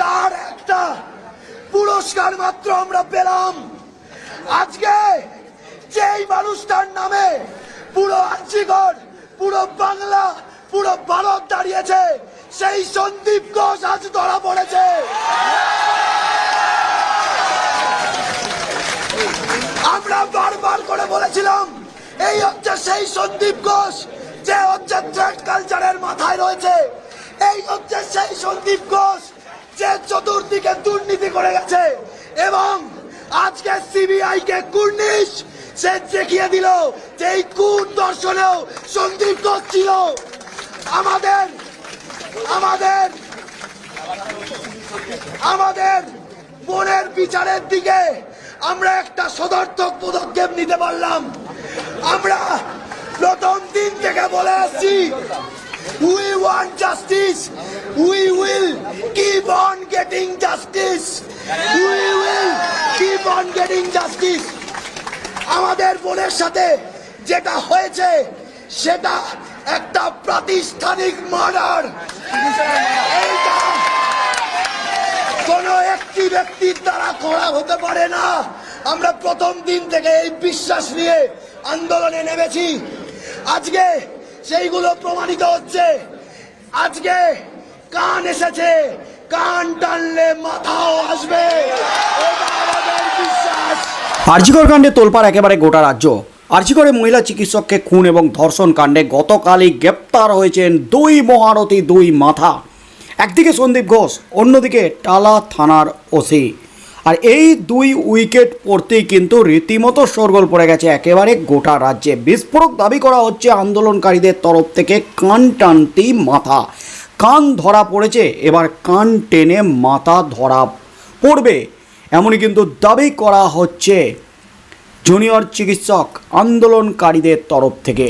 তার একটা পুরস্কার মাত্র আমরা পেলাম। আজকে যেই মানুষটার নামে পুরো আর্যিগড় পুরো বাংলা, পুরো ভারত দাঁড়িয়েছে, সেই সন্দীপ ঘোষ আজ ধরা পড়েছে। আমরা বারবার করে বলেছিলাম, এই হচ্ছে সেই সন্দীপ ঘোষ, যে হচ্ছে থ্রেড কালচারের মাথায় রয়েছে। এই হচ্ছে সেই সন্দীপ ঘোষ যে চতুর্দিকে দুর্নীতি করে গেছে এবং আজকে সিবিআই কে কুর্নিশ সে দেখিয়ে দিল যে এই কুর দর্শনেও সন্দীপ ছিল। আমাদের আমাদের আমাদের বোনের বিচারের দিকে আমরা একটা সদর্থক পদক্ষেপ নিতে পারলাম। আমরা প্রথম দিন থেকে বলে আসছি we want justice we will keep on getting justice we will keep on getting justice আমাদের বোনের সাথে যেটা হয়েছে, সেটা একটা প্রাতিষ্ঠানিক মার্ডার। এইটা কোন একটি ব্যক্তির দ্বারা করা হতে পারে না। আমরা প্রথম দিন থেকে এই বিশ্বাস নিয়ে আন্দোলনে নেমেছি। আজকে সেইগুলো প্রমাণিত হচ্ছে। আজকে কান এসেছে, কান টানলে মাথাও আসবে। আর্জিকর কাণ্ডে তোলপার একেবারে গোটা রাজ্য। আর্জিকরে মহিলা চিকিৎসককে খুন এবং ধর্ষণ কাণ্ডে গতকালই গ্রেপ্তার হয়েছেন দুই মহারথী, দুই মাথা। একদিকে সন্দীপ ঘোষ, অন্যদিকে টালা থানার ওসি। আর এই দুই উইকেট পড়তেই কিন্তু রীতিমতো শোরগোল পড়ে গেছে একেবারে গোটা রাজ্যে। বিস্ফোরক দাবি করা হচ্ছে আন্দোলনকারীদের তরফ থেকে কান টানতি মাথা। কান ধরা পড়েছে, এবার কান টেনে মাথা ধরা পড়বে। এমনই কিন্তু দাবি করা হচ্ছে জুনিয়র চিকিৎসক আন্দোলনকারীদের তরফ থেকে।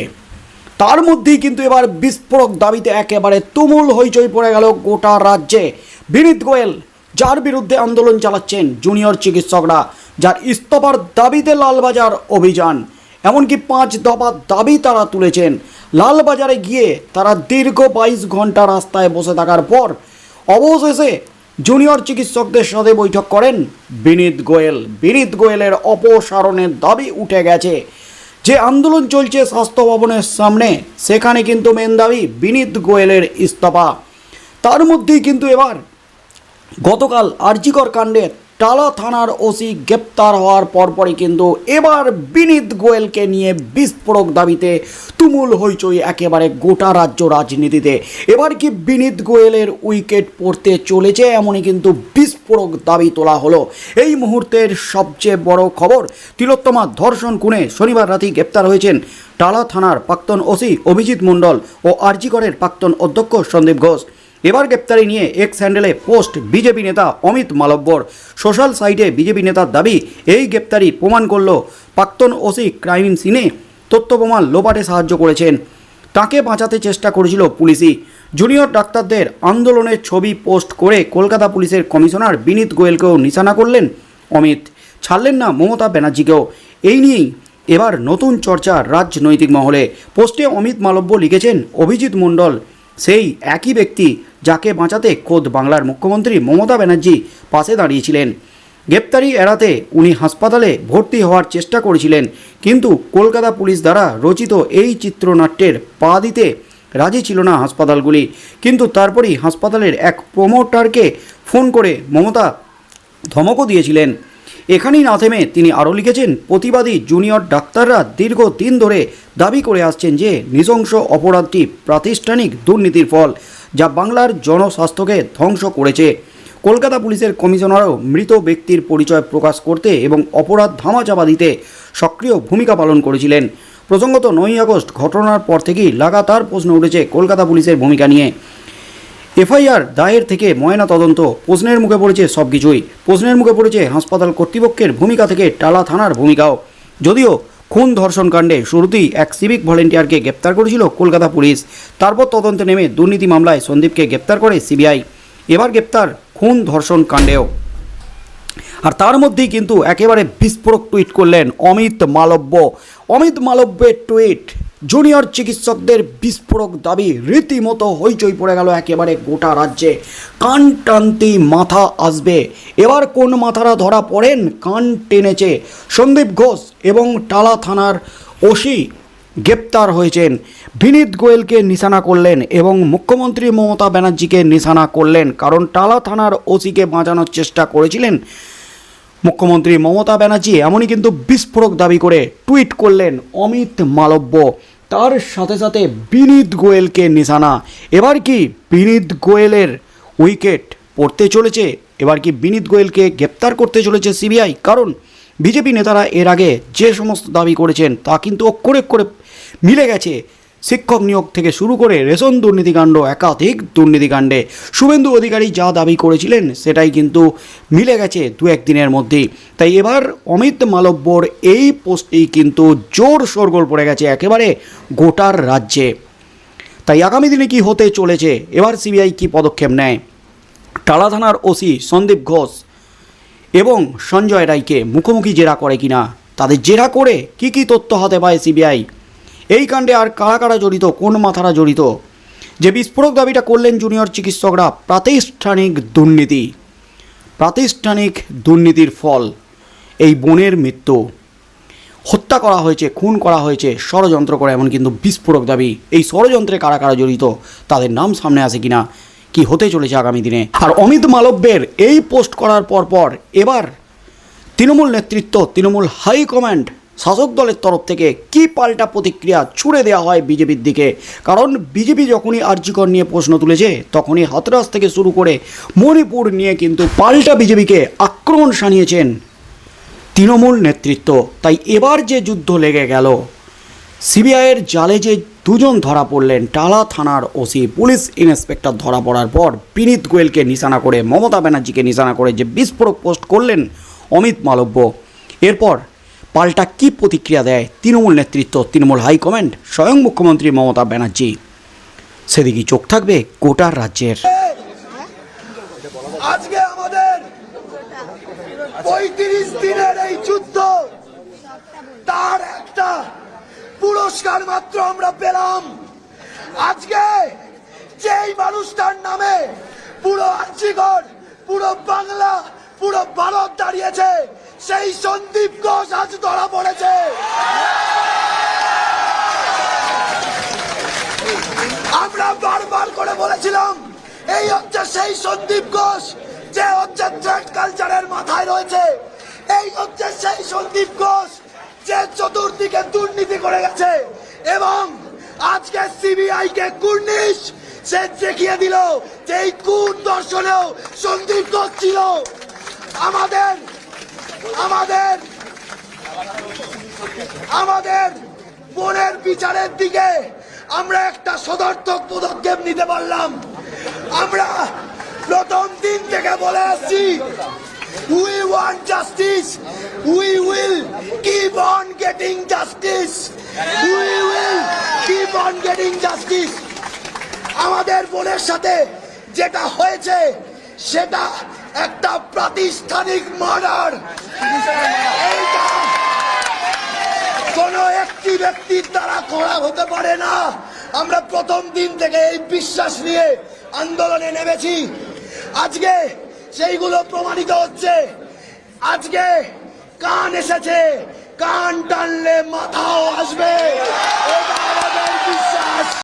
তার মধ্যেই কিন্তু এবার বিস্ফোরক দাবিতে একেবারে তুমুল হইচই পড়ে গেল গোটা রাজ্যে। বিনীত গোয়েল যার বিরুদ্ধে আন্দোলন চালাচ্ছেন জুনিয়র চিকিৎসকরা, যার ইস্তফার দাবিতে লালবাজার অভিযান। এমনকি পাঁচ দফা দাবি তারা তুলেছেন। লালবাজারে গিয়ে তারা দীর্ঘ বাইশ ঘণ্টা রাস্তায় বসে থাকার পর অবশেষে জুনিয়র চিকিৎসকদের সাথে বৈঠক করেন বিনীত গোয়েল। বিনীত গোয়েলের অপসারণের দাবি উঠে গেছে যে আন্দোলন চলছে স্বাস্থ্য ভবনের সামনে। সেখানে কিন্তু মেন দাবি বিনীত গোয়েলের ইস্তফা। তার মধ্যেই কিন্তু এবার গতকাল আরজিকর কাণ্ডে টালা থানার ওসি গ্রেপ্তার হওয়ার পরপরই কিন্তু এবার বিনীত গোয়েলকে নিয়ে বিস্ফোরক দাবিতে তুমুল হইচই একেবারে গোটা রাজ্য রাজনীতিতে। এবার কি বিনীত গোয়েলের উইকেট পড়তে চলেছে এমনই কিন্তু বিস্ফোরক দাবি তোলা হলো। এই মুহূর্তের সবচেয়ে বড় খবর তিলোত্তমা ধর্ষণ খুনে শনিবার রাতেই গ্রেপ্তার হয়েছেন টালা থানার প্রাক্তন ওসি অভিজিৎ মণ্ডল ও আরজিকরের প্রাক্তন অধ্যক্ষ সন্দীপ ঘোষ। এবার গ্রেপ্তারি নিয়ে এক্স হ্যান্ডেলে পোস্ট বিজেপি নেতা অমিত মালব্যর। সোশ্যাল সাইটে বিজেপি নেতার দাবি, এই গ্রেপ্তারি প্রমাণ করল প্রাক্তন ওসি ক্রাইম সিনে তথ্য প্রমাণ লোপাটে সাহায্য করেছেন। তাকে বাঁচাতে চেষ্টা করেছিল পুলিশই। জুনিয়র ডাক্তারদের আন্দোলনের ছবি পোস্ট করে কলকাতা পুলিশের কমিশনার বিনীত গোয়েলকেও নিশানা করলেন অমিত। ছাড়লেন না মমতা ব্যানার্জিকেও। এই নিয়েই এবার নতুন চর্চা রাজনৈতিক মহলে। পোস্টে অমিত মালব্য লিখেছেন, অভিজিৎ মণ্ডল সেই একই ব্যক্তি যাকে বাঁচাতে খোদ বাংলার মুখ্যমন্ত্রী মমতা ব্যানার্জি পাশে দাঁড়িয়েছিলেন। গ্রেপ্তারি এড়াতে উনি হাসপাতালে ভর্তি হওয়ার চেষ্টা করেছিলেন, কিন্তু কলকাতা পুলিশ দ্বারা রচিত এই চিত্রনাট্যের পা দিতে রাজি ছিল না হাসপাতালগুলি। কিন্তু তারপরেই হাসপাতালের এক প্রমোটারকে ফোন করে মমতা ধমকও দিয়েছিলেন। এখানেই না থেমে তিনি আরও লিখেছেন, প্রতিবাদী জুনিয়র ডাক্তাররা দীর্ঘ দীর্ঘদিন ধরে দাবি করে আসছেন যে নৃশংস অপরাধটি প্রাতিষ্ঠানিক দুর্নীতির ফল যা বাংলার জনস্বাস্থ্যকে ধ্বংস করেছে। কলকাতা পুলিশের কমিশনারও মৃত ব্যক্তির পরিচয় প্রকাশ করতে এবং অপরাধ ধামাচাপা দিতে সক্রিয় ভূমিকা পালন করেছিলেন। প্রসঙ্গত নয়ই আগস্ট ঘটনার পর থেকেই লাগাতার প্রশ্ন উঠেছে কলকাতা পুলিশের ভূমিকা নিয়ে। এফআইআর দায়ের থেকে ময়না তদন্ত, প্রশ্নের মুখে পড়েছে সব কিছুই প্রশ্নের মুখে পড়েছে হাসপাতাল কর্তৃপক্ষের ভূমিকা থেকে টালা থানার ভূমিকাও। যদিও খুন ধর্ষণ কাণ্ডে শুরুতেই এক সিভিক ভলেন্টিয়ারকে গ্রেপ্তার করেছিল কলকাতা পুলিশ। তারপর তদন্তে নেমে দুর্নীতি মামলায় সন্দীপকে গ্রেপ্তার করে সিবিআই। এবার গ্রেপ্তার খুন ধর্ষণ কাণ্ডেও। আর তার মধ্যেই কিন্তু একেবারে বিস্ফোরক টুইট করলেন অমিত মালব্য। অমিত মালব্যের টুইট। জুনিয়র চিকিৎসকদের বিস্ফোরক দাবি রীতিমতো হইচই পড়ে গেল একেবারে গোটা রাজ্যে। কান টানতি মাথা আসবে। এবার কোন মাথারা ধরা পড়েন? কান টেনেছে সন্দীপ ঘোষ এবং টালা থানার ওসি গ্রেপ্তার হয়েছেন। বিনীত গোয়েলকে নিশানা করলেন এবং মুখ্যমন্ত্রী মমতা ব্যানার্জিকে নিশানা করলেন। কারণ টালা থানার ওসিকে বাঁচানোর চেষ্টা করেছিলেন মুখ্যমন্ত্রী মমতা ব্যানার্জি এমনই কিন্তু বিস্ফোরক দাবি করে টুইট করলেন অমিত মালব্য। তার সাথে সাথে বিনীত গোয়েলকে নিশানা। এবার কি বিনীত গোয়েলের উইকেট পড়তে চলেছে? এবার কি বিনীত গোয়েলকে গ্রেপ্তার করতে চলেছে সিবিআই? কারণ বিজেপি নেতারা এর আগে যে সমস্ত দাবি করেছেন তা কিন্তু অক্ষরে অক্ষরে মিলে গেছে। শিক্ষক নিয়োগ থেকে শুরু করে রেশন দুর্নীতিকাণ্ড, একাধিক দুর্নীতিকাণ্ডে শুভেন্দু অধিকারী যা দাবি করেছিলেন সেটাই কিন্তু মিলে গেছে দু একদিনের মধ্যেই। তাই এবার অমিত মালব্যর এই পোস্টেই কিন্তু জোর শোরগোল পড়ে গেছে একেবারে গোটার রাজ্যে। তাই আগামী দিনে কি হতে চলেছে? এবার সিবিআই কি পদক্ষেপ নেয়? টালা থানার ওসি সন্দীপ ঘোষ এবং সঞ্জয় রায়কে মুখোমুখি জেরা করে কিনা? তাদের জেরা করে কি কি তথ্য হাতে পায় সিবিআই? এই কাণ্ডে আর কারা কারা জড়িত, কোন মাথারা জড়িত? যে বিস্ফোরক দাবিটা করলেন জুনিয়র চিকিৎসকরা, প্রাতিষ্ঠানিক দুর্নীতি। প্রাতিষ্ঠানিক দুর্নীতির ফল, এই বোনের মৃত্যু। হত্যা করা হয়েছে, খুন করা হয়েছে ষড়যন্ত্র করে এমন কিন্তু বিস্ফোরক দাবি। এই ষড়যন্ত্রে কারা কারা জড়িত, তাদের নাম সামনে আসে কিনা, কি হতে চলেছে আগামী দিনে? আর অমিত মালব্যের এই পোস্ট করার পর পর এবার তৃণমূল নেতৃত্ব, তৃণমূল হাইকমান্ড শাসক দলের তরফ থেকে কি পাল্টা প্রতিক্রিয়া ছুড়ে দেওয়া হয় বিজেপির দিকে? কারণ বিজেপি যখনই আর্যিকর নিয়ে প্রশ্ন তুলেছে, তখনই হাতরাস থেকে শুরু করে মণিপুর নিয়ে কিন্তু পাল্টা বিজেপিকে আক্রমণ সানিয়েছেন তৃণমূল নেতৃত্ব। তাই এবার যে যুদ্ধ লেগে গেল, সিবিআইয়ের জালে যে দুজন ধরা পড়লেন, টালা থানার ওসি, পুলিশ ইন্সপেক্টর ধরা পড়ার পর বিনীত গোয়েলকে নিশানা করে, মমতা ব্যানার্জিকে নিশানা করে যে বিস্ফোরক পোস্ট করলেন অমিত মালব্য। এরপর পাল্টা কী প্রতিক্রিয়া দেয় তৃণমূল নেতৃত্ব, তৃণমূল হাইকমান্ড স্বয়ং মুখ্যমন্ত্রী মমতা ব্যানার্জি? সেদিকে চোখ থাকবে গোটার রাজ্যের। আজকে আমাদের পঁয়ত্রিশ দিনের এই যুদ্ধ, তার একটা পুরস্কার মাত্র আমরা পেলাম। আজকে যেই মানুষটার নামে পুরো আর্যিগড় পুরো বাংলা, পুরো ভারত দাঁড়িয়েছে সেই সন্দীপ ঘোষ আজ ধরা পড়েছে। আমরা বারবার করে বলেছিলাম, এই হচ্ছে সেই সন্দীপ ঘোষ, যে হচ্ছে থ্রেড কালচারের মাথায় রয়েছে। এই হচ্ছে সেই সন্দীপ ঘোষ, যে চতুর্দিকে দুর্নীতি করে গেছে। এবং আজকে সিবিআই কে কুর্নিশ, সে দেখিয়ে দিল যে এই কুর দর্শনেও সন্দীপ ঘোষ ছিল। আমাদের আমাদের আমাদের বোনের বিচারের দিকে আমরা একটা সদর্থক পদক্ষেপ নিতে পারলাম। আমরা প্রথম দিন থেকে বলে আসছি we want justice we will keep on getting justice we will keep on getting justice আমাদের বোনের সাথে যেটা হয়েছে, সেটা একটা প্রাতিষ্ঠানিক মার্ডার। এইটা কোন একটি ব্যক্তির দ্বারা করা হতে পারে না। আমরা প্রথম দিন থেকে এই বিশ্বাস নিয়ে আন্দোলনে নেমেছি। আজকে সেইগুলো প্রমাণিত হচ্ছে। আজকে কান এসেছে, কান টানলে মাথাও আসবে।